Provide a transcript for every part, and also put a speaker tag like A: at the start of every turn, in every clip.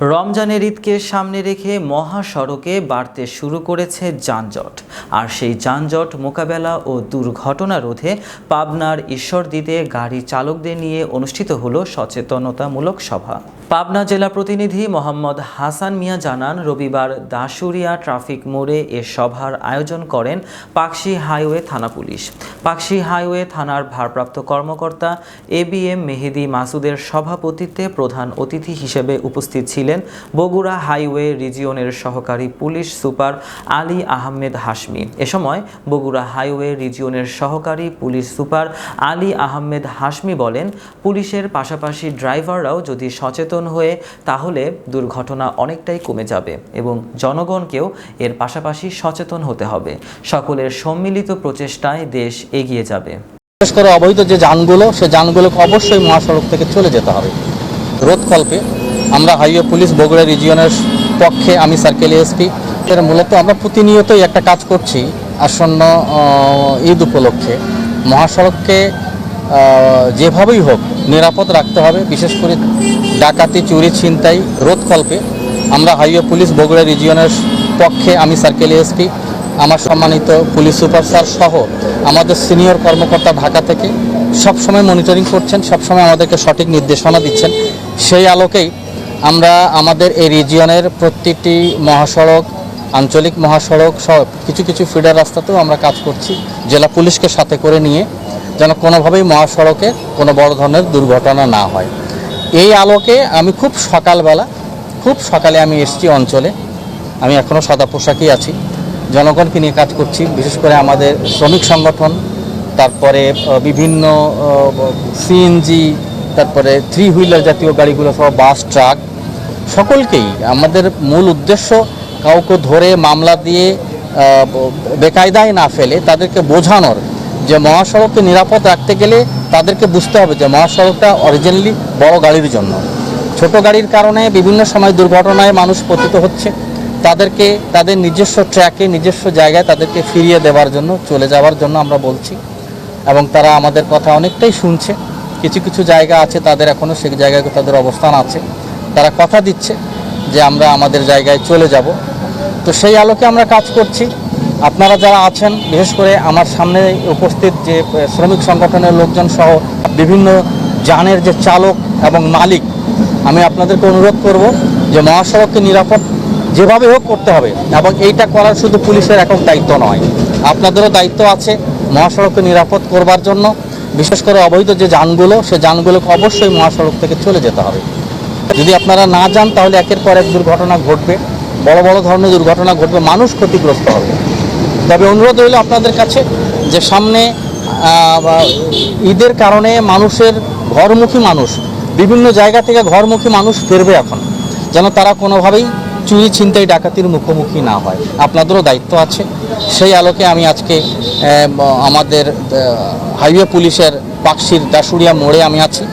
A: রমজানের ঈদকে সামনে রেখে মহাসড়কে বাড়তে শুরু করেছে যানজট। আর সেই যানজট মোকাবেলা ও দুর্ঘটনা রোধে পাবনার ঈশ্বরদীতে গাড়ি চালকদের নিয়ে অনুষ্ঠিত হলো সচেতনতামূলক সভা। পাবনা জেলা প্রতিনিধি মোহাম্মদ হাসান মিয়া জানান, রবিবার দাসুরিয়া ট্রাফিক মোড়ে এ সভার আয়োজন করেন পাকশি হাইওয়ে থানা পুলিশ। পাকশি হাইওয়ে থানার ভারপ্রাপ্ত কর্মকর্তা এ বি এম মেহেদি মাসুদের সভাপতিত্বে প্রধান অতিথি হিসেবে উপস্থিত ছিলেন বগুড়া হাইওয়ে রিজিয়নের সহকারী পুলিশ সুপার আলী আহমেদ হাসমি এ সময় বগুড়া হাইওয়ে রিজিয়নের সহকারী পুলিশ সুপার আলী আহমেদ হাসমি বলেন, পুলিশের পাশাপাশি ড্রাইভাররাও যদি সচেতন হয়ে, তাহলে দুর্ঘটনা অনেকটাই কমে যাবে এবং জনগণকেও এর পাশাপাশি সচেতন হতে হবে। সকলের সম্মিলিত প্রচেষ্টায় দেশ এগিয়ে যাবে।
B: বিশেষ করে অবৈধ যে যানগুলো, সে যানগুলোকে অবশ্যই মহাসড়ক থেকে চলে যেতে হবে। রোধকল্পে আমরা হাইওয়ে পুলিশ বগুড়া রিজিয়নের পক্ষে আমি সার্কেল এসপি এর মূলত আমরা প্রতিনিয়তই একটা কাজ করছি আসন্ন ঈদ উপলক্ষে। মহাসড়ককে যেভাবেই হোক নিরাপদ রাখতে হবে, বিশেষ করে ডাকাতি, চুরি, ছিনতাই, রোধকল্পে। আমরা হাইওয়ে পুলিশ, বগুড়া রিজিয়নের পক্ষে আমি সার্কেল এসপি আমার সম্মানিত পুলিশ সুপার স্যার সহ আমাদের সিনিয়র কর্মকর্তা ঢাকা থেকে সব সময় মনিটরিং করছেন সব সময় আমাদেরকে সঠিক নির্দেশনা দিচ্ছেন। সেই আলোকেই আমরা আমাদের এই রিজিয়নের প্রত্যেকটি মহাসড়ক আঞ্চলিক মহাসড়ক সব কিছু কিছু ফিডার রাস্তাতেও আমরা কাজ করছি। জেলা পুলিশকে সাথে করে নিয়ে যেন কোনোভাবেই মহাসড়কে কোনো বড় ধরনের দুর্ঘটনা না হয়। এই আলোকে আমি খুব সকালবেলা, খুব সকালে আমি এসছি অঞ্চলে। আমি এখনও সাদা পোশাকই আছি। জনগণকে নিয়ে কাজ করছি, বিশেষ করে আমাদের শ্রমিক সংগঠন, তারপরে বিভিন্ন সিএনজি তারপরে থ্রি হুইলার জাতীয় গাড়িগুলো সহ বাস ট্রাক সকলকেই। আমাদের মূল উদ্দেশ্য কাউকে ধরে মামলা দিয়ে বেকায়দায় না ফেলে তাদেরকে বোঝানোর যে মহাসড়ককে নিরাপদ রাখতে গেলে তাদেরকে বুঝতে হবে যে মহাসড়কটা অরিজিনালি বড় গাড়ির জন্য। ছোট গাড়ির কারণে বিভিন্ন সময় দুর্ঘটনায় মানুষ পতিত হচ্ছে। তাদেরকে, তাদের নিজস্ব ট্র্যাকে, নিজস্ব জায়গায় তাদেরকে ফিরিয়ে দেওয়ার জন্য, চলে যাওয়ার জন্য আমরা বলছি। এবং তারা আমাদের কথা অনেকটাই শুনছে। কিছু কিছু জায়গা আছে তাদের এখনও সেই জায়গায় তাদের অবস্থান আছে। তারা কথা দিচ্ছে। যে আমরা আমাদের জায়গায় চলে যাব। তো সেই আলোকে আমরা কাজ করছি। আপনারা যারা আছেন, বিশেষ করে আমার সামনে উপস্থিত যে শ্রমিক সংগঠনের লোকজন সহ বিভিন্ন যানের যে চালক এবং মালিক, আমি আপনাদেরকে অনুরোধ করব যে মহাসড়ককে নিরাপদ যেভাবে হোক করতে হবে এবং এইটা করার শুধু পুলিশের একক দায়িত্ব নয়। আপনাদেরও দায়িত্ব আছে মহাসড়ককে নিরাপদ করবার জন্য। বিশেষ করে অবৈধ যে যানগুলো, সে যানগুলোকে অবশ্যই মহাসড়ক থেকে চলে যেতে হবে। যদি আপনারা না যান, তাহলে একের পর এক দুর্ঘটনা ঘটবে। বড় বড় ধরনের দুর্ঘটনা ঘটবে, মানুষ ক্ষতিগ্রস্ত হবে। তবে অনুরোধ রইল আপনাদের কাছে যে সামনে ঈদের কারণে মানুষের ঘরমুখী মানুষ, বিভিন্ন জায়গা থেকে ঘরমুখী মানুষ ফিরবে এখন। যেন তারা কোনোভাবেই চুরি ছিনতাই ডাকাতির মুখোমুখি না হয়। আপনাদেরও দায়িত্ব আছে। সেই আলোকে আমি আজকে আমাদের হাইওয়ে পুলিশের পাকশির দাসুরিয়া মোড়ে আমি আছি।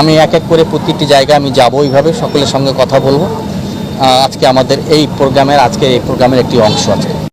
B: আমি এক এক করে প্রতিটি জায়গায় আমি যাব এইভাবে, সকলের সঙ্গে কথা বলব। আজকে আমাদের এই প্রোগ্রামের আজকে এই প্রোগ্রামের একটি অংশ আছে।